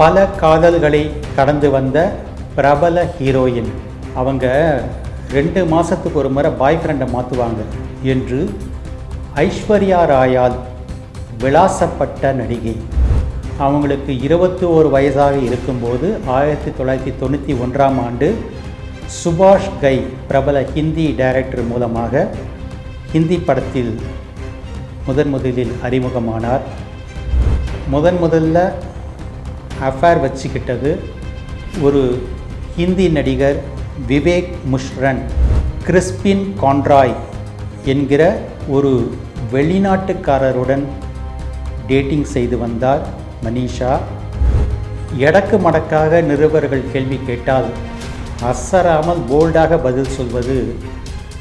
பல காதல்களை கடந்து வந்த பிரபல ஹீரோயின். அவங்க ரெண்டு மாதத்துக்கு ஒரு முறை பாய் ஃப்ரெண்டை மாற்றுவாங்க என்று ஐஸ்வர்யா ராயால் விளாசப்பட்ட நடிகை. அவங்களுக்கு இருபத்தி ஓரு வயதாக இருக்கும்போது ஆயிரத்தி தொள்ளாயிரத்தி தொண்ணூற்றி ஒன்றாம் ஆண்டு சுபாஷ் கை பிரபல ஹிந்தி டைரக்டர் மூலமாக ஹிந்தி படத்தில் முதன் முதலில் அறிமுகமானார். முதன் முதல்ல அஃபேர் வச்சுக்கிட்டது ஒரு ஹிந்தி நடிகர் விவேக் முஷ்ரன் கிறிஸ்பின் கான்ட்ராய் என்கிற ஒரு வெளிநாட்டுக்காரருடன் டேட்டிங் செய்து வந்தார் மனிஷா. எடக்கு மடக்காக நிருபர்கள் கேள்வி கேட்டால் அசராமல் போல்டாக பதில் சொல்வது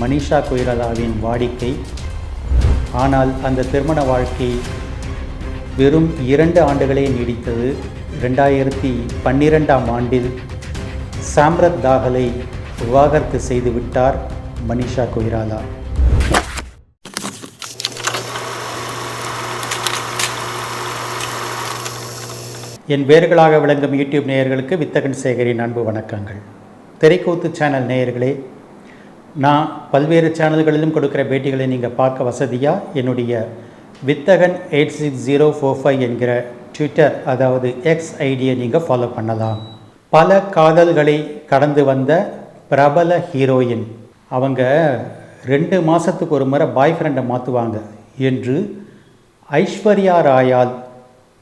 மனிஷா கொய்ராலாவின் வாடிக்கை. ஆனால் அந்த திருமண வாழ்க்கை வெறும் இரண்டு ஆண்டுகளே நீடித்தது. ரெண்டாயிரத்தி பன்னிரெண்டாம் ஆண்டில் சாம்ரத் தாகலை விவாகரத்து செய்துவிட்டார் மனிஷா கொய்ராலா. என் வேர்களாக விளங்கும் யூடியூப் நேயர்களுக்கு வித்தகன் சேகரின் அன்பு வணக்கங்கள். திரைக்கூத்து சேனல் நேயர்களே நான் பல்வேறு சேனல்களிலும் கொடுக்குற பேட்டிகளை நீங்கள் பார்க்க வசதியாக என்னுடைய Vithagan eight six zero four five என்கிற ட்விட்டர் அதாவது எக்ஸ் ஐடியை நீங்கள் ஃபாலோ பண்ணலாம். பல காதல்களை கடந்து வந்த பிரபல ஹீரோயின் அவங்க ரெண்டு மாதத்துக்கு ஒரு முறை பாய் ஃப்ரெண்டை மாற்றுவாங்க என்று ஐஸ்வர்யா ராயால்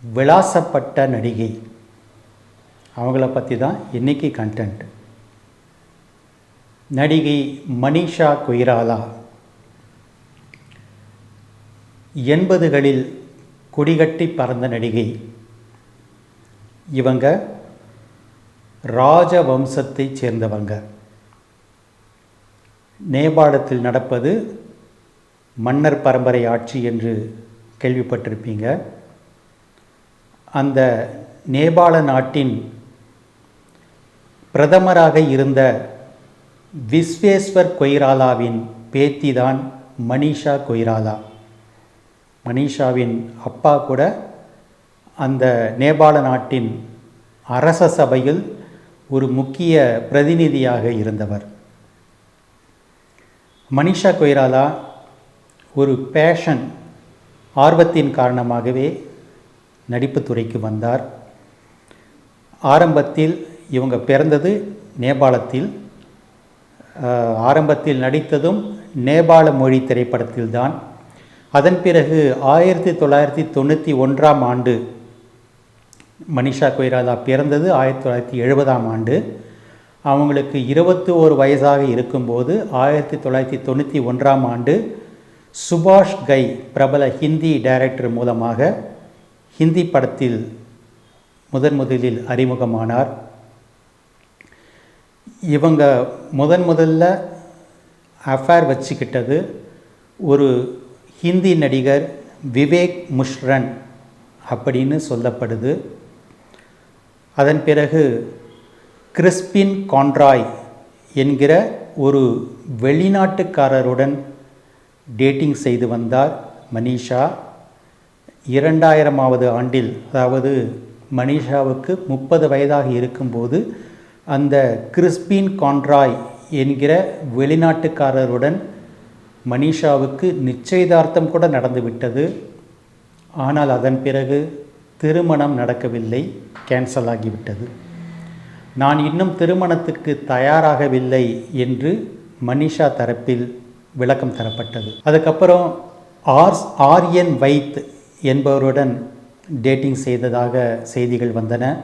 விளாசப்பட்ட நடிகை. அவங்கள பற்றி தான் இன்றைக்கி கண்டென்ட் நடிகை மனிஷா கொய்ராலா. எண்பதுகளில் கொடிகட்டி பறந்த நடிகை. இவங்க ராஜவம்சத்தைச் சேர்ந்தவங்க. நேபாளத்தில் நடப்பது மன்னர் பரம்பரை ஆட்சி என்று கேள்விப்பட்டிருப்பீங்க. அந்த நேபாள நாட்டின் பிரதமராக இருந்த விஸ்வேஸ்வர் கொய்ராலாவின் பேத்திதான் மனிஷா கொய்ராலா. மனிஷாவின் அப்பா கூட அந்த நேபாள நாட்டின் அரச சபையில் ஒரு முக்கிய பிரதிநிதியாக இருந்தவர். மனிஷா கொய்ராலா ஒரு பேஷன் ஆர்வத்தின் காரணமாகவே நடிப்புத்துறைக்கு வந்தார். ஆரம்பத்தில் இவங்க பிறந்தது நேபாளத்தில். ஆரம்பத்தில் நடித்ததும் நேபாள மொழி திரைப்படத்தில்தான். அதன் பிறகு ஆயிரத்தி தொள்ளாயிரத்தி தொண்ணூற்றி ஒன்றாம் ஆண்டு மனிஷா கொய்ராதா பிறந்தது. ஆயிரத்தி தொள்ளாயிரத்தி எழுபதாம் ஆண்டு. அவங்களுக்கு இருபத்தி ஒரு வயசாக இருக்கும்போது ஆயிரத்தி தொள்ளாயிரத்தி தொண்ணூற்றி ஒன்றாம் ஆண்டு சுபாஷ் கை பிரபல ஹிந்தி டைரக்டர் மூலமாக ஹிந்தி படத்தில் முதன் முதலில் அறிமுகமானார். இவங்க முதன் முதல்ல அஃபேர் வச்சுக்கிட்டது ஒரு ஹிந்தி நடிகர் விவேக் முஷ்ரன் அப்படின்னு சொல்லப்படுது. அதன் பிறகு கிறிஸ்பின் கான்ட்ராய் என்கிற ஒரு வெளிநாட்டுக்காரருடன் டேட்டிங் செய்து வந்தார் மனிஷா. இரண்டாயிரமாவது ஆண்டில் அதாவது மனிஷாவுக்கு முப்பது வயதாக இருக்கும்போது அந்த கிறிஸ்பின் கான்ட்ராய் என்கிற வெளிநாட்டுக்காரருடன் மனிஷாவுக்கு நிச்சயதார்த்தம் கூட நடந்துவிட்டது. ஆனால் அதன் பிறகு திருமணம் நடக்கவில்லை கேன்சல் ஆகிவிட்டது. நான் இன்னும் திருமணத்துக்கு தயாராகவில்லை என்று மனிஷா தரப்பில் விளக்கம் தரப்பட்டது. அதுக்கப்புறம் ஆர்ஸ் ஆர்யன் வைத் என்பவருடன் டேட்டிங் செய்ததாக செய்திகள் வந்தன.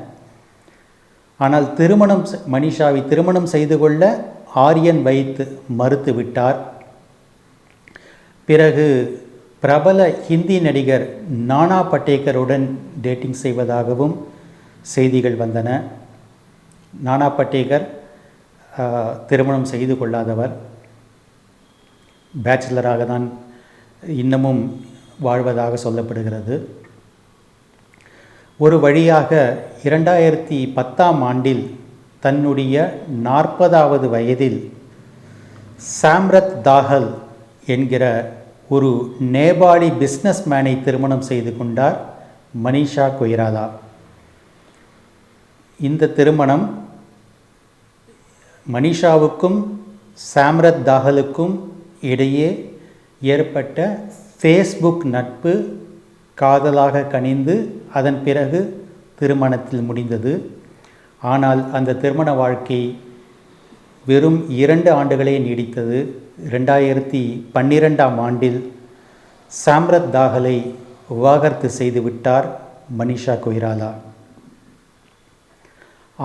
ஆனால் திருமணம் செ- மனிஷாவை திருமணம் செய்து கொள்ள ஆரியன் வைத் மறுத்து விட்டார் பிறகு பிரபல ஹிந்தி நடிகர் நானா பட்டேக்கருடன் டேட்டிங் செய்வதாகவும் செய்திகள் வந்தன. நானா பட்டேகர் திருமணம் செய்து கொள்ளாதவர். பேச்சுலராக தான் இன்னமும் வாழ்வதாக சொல்லப்படுகிறது. ஒரு வழியாக இரண்டாயிரத்தி பத்தாம் ஆண்டில் தன்னுடைய நாற்பதாவது வயதில் சாம்ரத் தாகல் என்கிற ஒரு நேபாளி பிஸ்னஸ் மேனை திருமணம் செய்து கொண்டார் மனிஷா கொய்ராலா இந்த திருமணம் மனிஷாவுக்கும் சாம்ரத் தாகலுக்கும் இடையே ஏற்பட்ட ஃபேஸ்புக் நட்பு காதலாக கனிந்து அதன் பிறகு திருமணத்தில் முடிந்தது. ஆனால் அந்த திருமண வாழ்க்கை வெறும் இரண்டு ஆண்டுகளே நீடித்தது. ரெண்டாயிரத்தி பன்னிரெண்டாம் ஆண்டில் சாம்ரத் தாகலை விவாகரத்து செய்துவிட்டார் மனிஷா கொய்ராலா.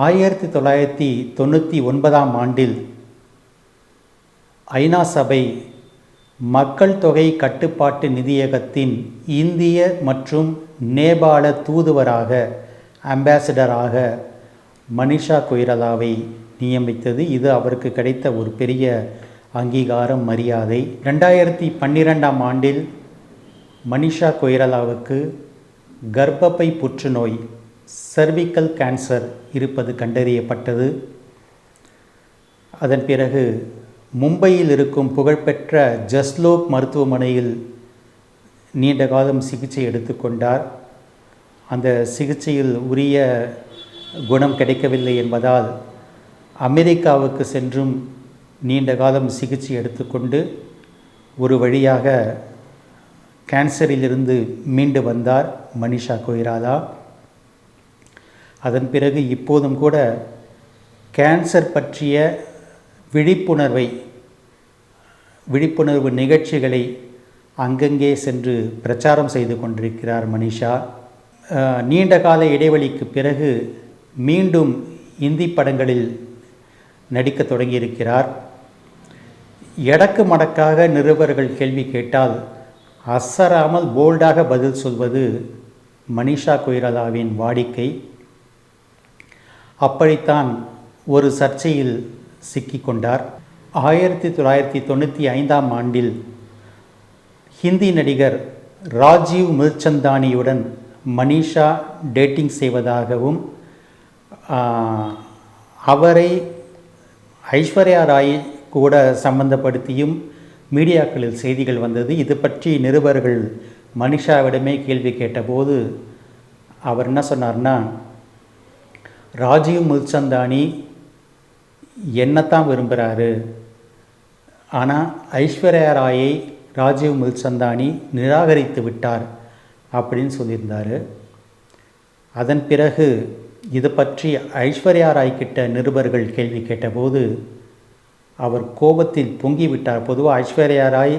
ஆயிரத்தி தொள்ளாயிரத்தி தொண்ணூற்றி ஒன்பதாம் ஆண்டில் ஐநா சபை மக்கள் தொகை கட்டுப்பாட்டு நிதியகத்தின் இந்திய மற்றும் நேபாள தூதுவராக அம்பாசிடராக மனிஷா கொய்ரலாவை நியமித்தது. இது அவருக்கு கிடைத்த ஒரு பெரிய அங்கீகாரம் மரியாதை. ரெண்டாயிரத்தி பன்னிரெண்டாம் ஆண்டில் மனிஷா கொய்ரலாவுக்கு கர்ப்பப்பை புற்றுநோய் சர்விக்கல் கேன்சர் இருப்பது கண்டறியப்பட்டது. அதன் பிறகு மும்பையில் இருக்கும் புகழ்பெற்ற ஜஸ்லோக் மருத்துவமனையில் நீண்ட காலம் சிகிச்சை எடுத்துக்கொண்டார் அந்த சிகிச்சையில் உரிய குணம் கிடைக்கவில்லை என்பதால் அமெரிக்காவுக்கு சென்றும் நீண்ட காலம் சிகிச்சை எடுத்துக்கொண்டு ஒரு வழியாக கேன்சரிலிருந்து மீண்டு வந்தார் மனிஷா கொய்ராலா. அதன் பிறகு இப்போதும் கூட கேன்சர் பற்றிய விழிப்புணர்வை விழிப்புணர்வு நிகழ்ச்சிகளை அங்கங்கே சென்று பிரச்சாரம் செய்து கொண்டிருக்கிறார் மனிஷா. நீண்ட கால இடைவெளிக்கு பிறகு மீண்டும் இந்தி படங்களில் நடிக்க தொடங்கியிருக்கிறார். எடக்கு மடக்காக நிருபர்கள் கேள்வி கேட்டால் அசராமல் போல்டாக பதில் சொல்வது மனிஷா கொய்ரலாவின் வாடிக்கை. அப்படித்தான் ஒரு சர்ச்சையில் சிக்கிக்கொண்டார் ஆயிரத்தி தொள்ளாயிரத்தி தொண்ணூற்றி ஐந்தாம் ஆண்டில் ஹிந்தி நடிகர் ராஜீவ் மிர்ச்சந்தானியுடன் மனிஷா டேட்டிங் செய்வதாகவும் அவரை ஐஸ்வர்யா ராய் கூட சம்பந்தப்படுத்தியும் மீடியாக்களில் செய்திகள் வந்தது. இது பற்றி நிருபர்கள் மனிஷாவிடமே கேள்வி கேட்டபோது அவர் என்ன சொன்னார்னா ராஜீவ் முல்சந்தானி என்னத்தான் விரும்புகிறாரு ஆனால் ஐஸ்வர்யா ராயை ராஜீவ் முல்சந்தானி நிராகரித்து விட்டார் அப்படின்னு சொல்லியிருந்தார். அதன் பிறகு இது பற்றி ஐஸ்வர்யா ராய் கிட்ட நிருபர்கள் கேள்வி கேட்டபோது அவர் கோபத்தில் பொங்கிவிட்டார். பொதுவாக ஐஸ்வர்யா ராய்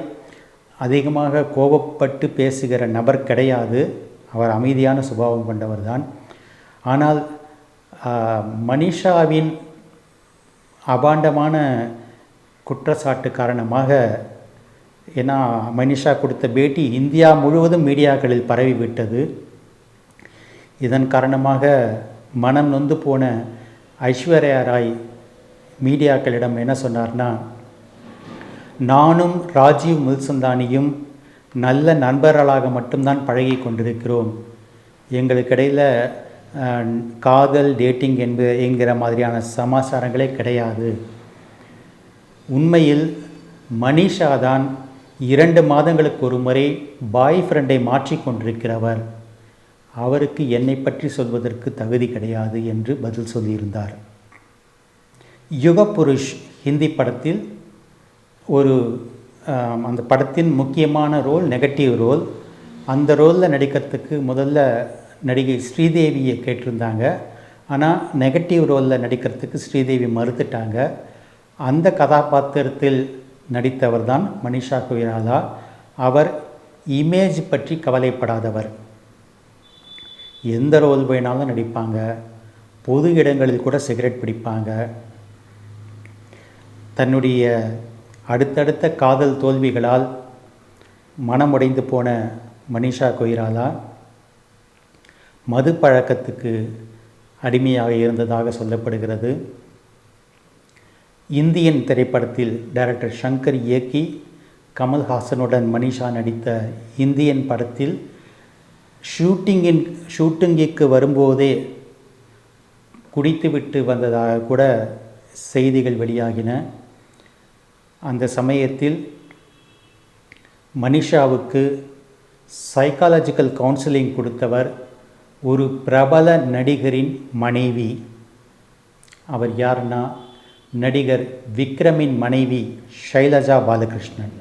அதிகமாக கோபப்பட்டு பேசுகிற நபர் கிடையாது. அவர் அமைதியான சுபாவம் கொண்டவர் தான் ஆனால் மனிஷாவின் அபாண்டமான குற்றச்சாட்டு காரணமாக ஏன்னா மனிஷா கொடுத்த பேட்டி இந்தியா முழுவதும் மீடியாக்களில் பரவிவிட்டது. இதன் காரணமாக மனம் நொந்து போன ஐஸ்வர்யா ராய் மீடியாக்களிடம் என்ன சொன்னார்னா நானும் ராஜீவ் முல்சந்தானியும் நல்ல நண்பர்களாக மட்டும்தான் பழகி கொண்டிருக்கிறோம். எங்களுக்கிடையில் காதல் டேட்டிங் என்பது என்கிற மாதிரியான சமாச்சாரங்களே கிடையாது. உண்மையில் மனிஷா தான் இரண்டு மாதங்களுக்கு ஒரு முறை பாய் ஃப்ரெண்டை மாற்றிக்கொண்டிருக்கிறவர் அவருக்கு என்னை பற்றி சொல்வதற்கு தகுதி கிடையாது என்று பதில் சொல்லியிருந்தார். யுகபுருஷ் ஹிந்தி படத்தில் ஒரு அந்த படத்தின் முக்கியமான ரோல் நெகட்டிவ் ரோல் அந்த ரோலில் நடிக்கிறதுக்கு முதல்ல நடிகை ஸ்ரீதேவியை கேட்டிருந்தாங்க. ஆனால் நெகட்டிவ் ரோலில் நடிக்கிறதுக்கு ஸ்ரீதேவி மறுத்துட்டாங்க. அந்த கதாபாத்திரத்தில் நடித்தவர் தான் மனிஷா கொய்ராலா அவர் இமேஜ் பற்றி கவலைப்படாதவர். எந்த ரோல் வேணாலும் நடிப்பாங்க. பொது இடங்களில் கூட சிகரெட் பிடிப்பாங்க. தன்னுடைய அடுத்தடுத்த காதல் தோல்விகளால் மனமுடைந்து போன மனிஷா கொய்ராலா மது பழக்கத்துக்கு அடிமையாக இருந்ததாக சொல்லப்படுகிறது. இந்தியன் திரைப்படத்தில் டைரக்டர் ஷங்கர் இயக்கி கமல்ஹாசனுடன் மனிஷா நடித்த இந்தியன் படத்தில் ஷூட்டிங்கின் ஷூட்டிங்கிற்கு வரும்போதே குடித்துவிட்டு வந்ததாக கூட செய்திகள் வெளியாகின. அந்த சமயத்தில் மனிஷாவுக்கு சைக்காலஜிக்கல் கவுன்சிலிங் கொடுத்தவர் ஒரு பிரபல நடிகரின் மனைவி. அவர் யாருன்னா நடிகர் விக்ரமின் மனைவி ஷைலஜா பாலகிருஷ்ணன்.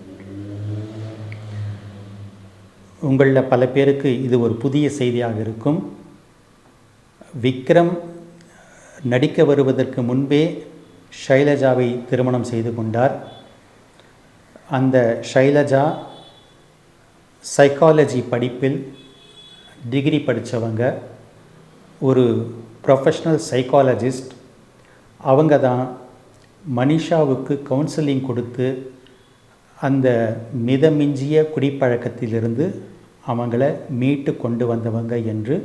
உங்களில் பல பேருக்கு இது ஒரு புதிய செய்தியாக இருக்கும். விக்ரம் நடிக்க வருவதற்கு முன்பே ஷைலஜாவை திருமணம் செய்து கொண்டார். அந்த ஷைலஜா சைக்காலஜி படிப்பில் டிகிரி படித்தவங்க ஒரு ப்ரொஃபஷ்னல் சைக்காலஜிஸ்ட் அவங்க தான் மனிஷாவுக்கு கவுன்சிலிங் கொடுத்து அந்த மிதமிஞ்சிய குடிப்பழக்கத்திலிருந்து அவங்கள மீட்டு கொண்டு வந்தவங்க என்று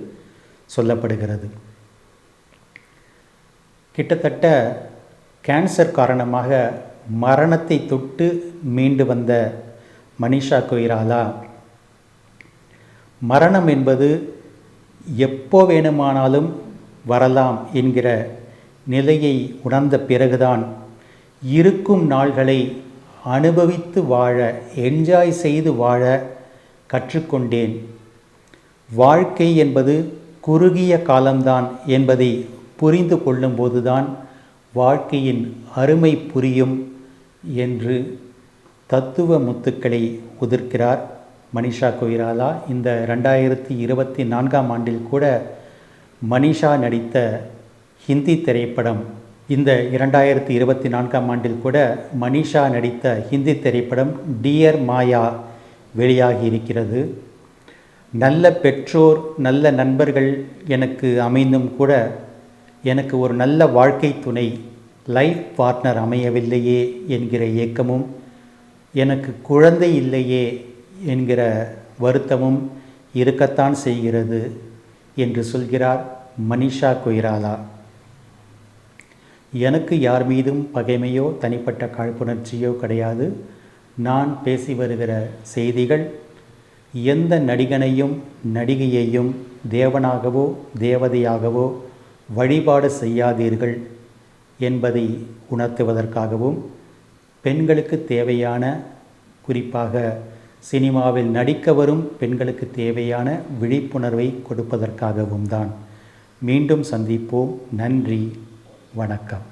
சொல்லப்படுகிறது. கிட்டத்தட்ட கேன்சர் காரணமாக மரணத்தை தொட்டு மீண்டு வந்த மனிஷா கொய்ராலா மரணம் என்பது எப்போ வேணுமானாலும் வரலாம் என்கிற நிலையை உணர்ந்த பிறகுதான் இருக்கும் நாள்களை அனுபவித்து வாழ என்ஜாய் செய்து வாழ கற்றுக்கொண்டேன். வாழ்க்கை என்பது குறுகிய காலம்தான் என்பதை புரிந்து கொள்ளும்போதுதான் வாழ்க்கையின் அருமை புரியும் என்று தத்துவ முத்துக்களை உதிர்க்கிறார் மனிஷா கொய்ராலா. இந்த ரெண்டாயிரத்தி இருபத்தி நான்காம் ஆண்டில் கூட மனிஷா நடித்த ஹிந்தி திரைப்படம் இந்த இரண்டாயிரத்தி இருபத்தி நான்காம் ஆண்டில் கூட மனிஷா நடித்த ஹிந்தி திரைப்படம் டியர் மாயா வெளியாகி இருக்கிறது. நல்ல பெற்றோர் நல்ல நண்பர்கள் எனக்கு அமைந்தும் கூட எனக்கு ஒரு நல்ல வாழ்க்கை துணை லைஃப் பார்ட்னர் அமையவில்லையே என்கிற ஏக்கமும் எனக்கு குழந்தை இல்லையே என்கிற வருத்தமும் இருக்கத்தான் செய்கிறது என்று சொல்கிறார் மனிஷா கொய்ராலா. எனக்கு யார் மீதும் பகைமையோ தனிப்பட்ட காழ்ப்புணர்ச்சியோ கிடையாது. நான் பேசி வருகிற செய்திகள் எந்த நடிகனையும் நடிகையையும் தேவனாகவோ தேவதையாகவோ வழிபாடு செய்யாதீர்கள் என்பதை உணர்த்துவதற்காகவும் பெண்களுக்கு தேவையான குறிப்பாக சினிமாவில் நடிக்க வரும் பெண்களுக்கு தேவையான விழிப்புணர்வை கொடுப்பதற்காகவும் தான். மீண்டும் சந்திப்போம். நன்றி. வணக்கம்.